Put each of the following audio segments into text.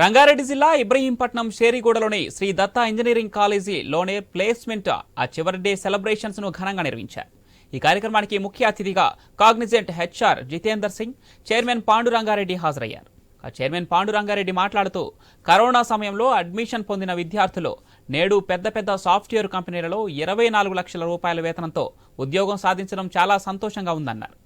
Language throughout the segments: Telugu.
రంగారెడ్డి జిల్లా ఇబ్రహీంపట్నం షేరిగూడలోని శ్రీ దత్త ఇంజనీరింగ్ కాలేజీలోనే ప్లేస్మెంట్ ఆ చివరి డే సెలబ్రేషన్స్ను ఘనంగా నిర్వహించారు. ఈ కార్యక్రమానికి ముఖ్య అతిథిగా Cognizant HR Jitender Singh chairman Panduranga Reddy హాజరయ్యారు. ఆ చైర్మన్ పాండురంగారెడ్డి మాట్లాడుతూ కరోనా సమయంలో అడ్మిషన్ పొందిన విద్యార్థులు నేడు పెద్ద పెద్ద సాఫ్ట్వేర్ కంపెనీలలో ఇరవై నాలుగు లక్షల రూపాయల వేతనంతో ఉద్యోగం సాధించడం చాలా సంతోషంగా ఉందన్నారు.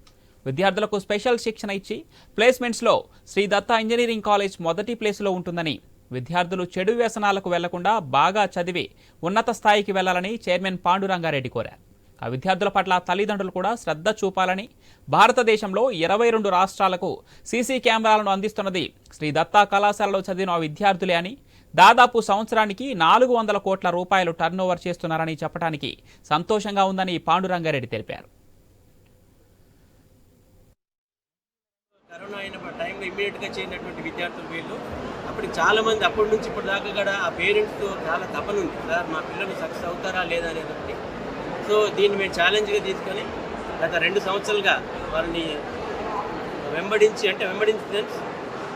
విద్యార్థులకు స్పెషల్ శిక్షణ ఇచ్చి ప్లేస్మెంట్స్లో శ్రీ దత్త ఇంజనీరింగ్ కాలేజ్ మొదటి ప్లేసులో ఉంటుందని విద్యార్థులు చెడు వ్యసనాలకు వెళ్ళకుండా బాగా చదివి ఉన్నత స్థాయికి వెళ్ళాలని చైర్మన్ పాండురంగారెడ్డి కోరారు. ఆ విద్యార్థుల పట్ల తల్లిదండ్రులు కూడా శ్రద్ధ చూపాలని భారతదేశంలో ఇరవై రెండు రాష్ట్రాలకు సీసీ కెమెరాలను అందిస్తున్నది శ్రీ దత్తా కళాశాలలో చదివిన ఆ విద్యార్థులే అని దాదాపు సంవత్సరానికి నాలుగు వందల కోట్ల రూపాయలు టర్నోవర్ చేస్తున్నారని చెప్పడానికి సంతోషంగా ఉందని పాండురంగారెడ్డి తెలిపారు. కరోనా అయిన టైంలో ఇమీడియట్గా చేయనటువంటి విద్యార్థులు వీళ్ళు. అప్పుడు చాలామంది అప్పటి నుంచి ఇప్పటి దాకా కూడా ఆ పేరెంట్స్తో చాలా తపన ఉంది. సార్ మా పిల్లలు సక్సెస్ అవుతారా లేదా? అనేది సో దీన్ని మేము ఛాలెంజ్గా తీసుకొని గత రెండు సంవత్సరాలుగా వాళ్ళని వెంబడించి అంటే వెంబడించి మీన్స్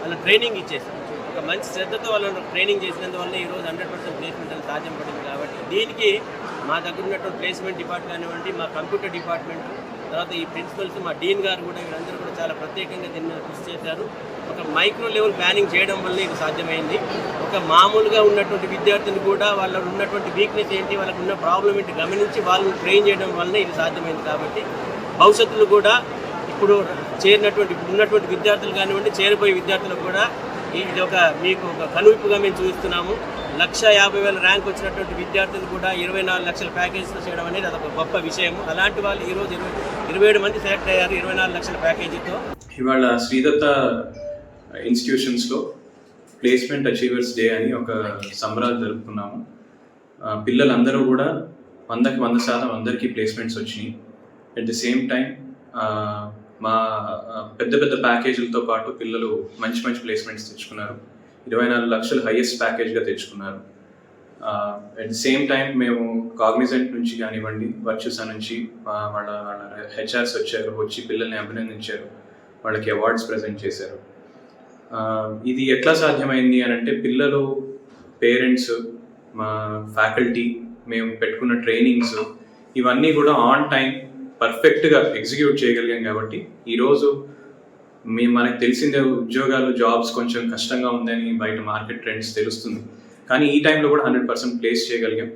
వాళ్ళ ట్రైనింగ్ ఇచ్చేసాం. ఒక మంచి శ్రద్ధతో వాళ్ళని ట్రైనింగ్ చేసినందువల్ల ఈరోజు హండ్రెడ్ పర్సెంట్ ప్లేస్మెంట్ అనేది సాధ్యం పడింది కాబట్టి దీనికి మా దగ్గర ఉన్నటువంటి ప్లేస్మెంట్ డిపార్ట్మెంట్ కానివ్వండి మా కంప్యూటర్ డిపార్ట్మెంట్ తర్వాత ఈ ప్రిన్సిపల్స్ మా డీన్ గారు కూడా వీళ్ళందరూ కూడా చాలా ప్రత్యేకంగా దీన్ని కృషి చేశారు. ఒక మైక్రో లెవెల్ ప్లానింగ్ చేయడం వల్ల ఇది సాధ్యమైంది. ఒక మామూలుగా ఉన్నటువంటి విద్యార్థులు కూడా వాళ్ళ ఉన్నటువంటి వీక్నెస్ ఏంటి వాళ్ళకు ఉన్న ప్రాబ్లం ఏంటి గమనించి వాళ్ళని ట్రైన్ చేయడం వల్ల ఇది సాధ్యమైంది కాబట్టి భవిష్యత్తులో కూడా ఇప్పుడు చేరినటువంటి ఉన్నటువంటి విద్యార్థులు కానివ్వండి చేరిపోయే విద్యార్థులకు కూడా ఇది ఒక మీకు ఒక కనువిప్పుగా మేము చూస్తున్నాము లక్ష యాభై వేల ర్యాంక్ వచ్చినటువంటి విద్యార్థులు కూడా ఇరవై నాలుగు లక్షల ప్యాకేజీతో చేయడం అనేది అదొక గొప్ప విషయం. అలాంటి వాళ్ళు ఈరోజు ఇరవై ఇరవై ఏడు మంది సెలెక్ట్ అయ్యారు ఇరవై నాలుగు లక్షల ప్యాకేజీతో. ఇవాళ శ్రీదత్త ఇన్స్టిట్యూషన్స్లో ప్లేస్మెంట్ అచీవర్స్ డే అని ఒక సంబరాలు జరుపుకున్నాము. పిల్లలందరూ కూడా వందకి వంద శాతం అందరికీ ప్లేస్మెంట్స్ వచ్చినాయి. అట్ ది సేమ్ టైం మా పెద్ద పెద్ద ప్యాకేజీలతో పాటు పిల్లలు మంచి మంచి ప్లేస్మెంట్స్ తెచ్చుకున్నారు. ఇరవై నాలుగు లక్షలు హైయెస్ట్ ప్యాకేజ్గా తెచ్చుకున్నారు. అట్ ది సేమ్ టైం మేము కాగ్నిజెంట్ నుంచి కానివ్వండి వర్చుసా నుంచి వాళ్ళ వాళ్ళ హెచ్ఆర్స్ వచ్చారు వచ్చి పిల్లల్ని అభినందించారు వాళ్ళకి అవార్డ్స్ ప్రజెంట్ చేశారు. ఇది ఎట్లా సాధ్యమైంది అని అంటే పిల్లలు పేరెంట్స్ మా ఫ్యాకల్టీ మేము పెట్టుకున్న ట్రైనింగ్స్ ఇవన్నీ కూడా ఆన్ టైం పర్ఫెక్ట్గా ఎగ్జిక్యూట్ చేయగలిగాం కాబట్టి ఈరోజు మేము మనకు తెలిసిందే ఉద్యోగాలు జాబ్స్ కొంచెం కష్టంగా ఉందని బయట మార్కెట్ ట్రెండ్స్ తెలుస్తుంది. కానీ ఈ టైంలో కూడా హండ్రెడ్ పర్సెంట్ ప్లేస్ చేయగలిగాం.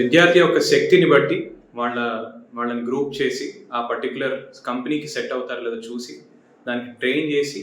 విద్యార్థి యొక్క శక్తిని బట్టి వాళ్ళ వాళ్ళని గ్రూప్ చేసి ఆ పర్టికులర్ కంపెనీకి సెట్ అవుతారు లేదో చూసి దానికి ట్రైన్ చేసి